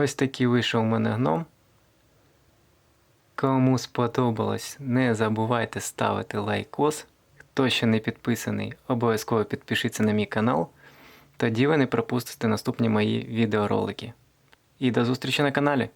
Ось такий вийшов у мене гном. Кому сподобалось, не забувайте ставити лайкос. Хто ще не підписаний, обов'язково підпишіться на мій канал. Тоді ви не пропустите наступні мої відеоролики. І до зустрічі на каналі!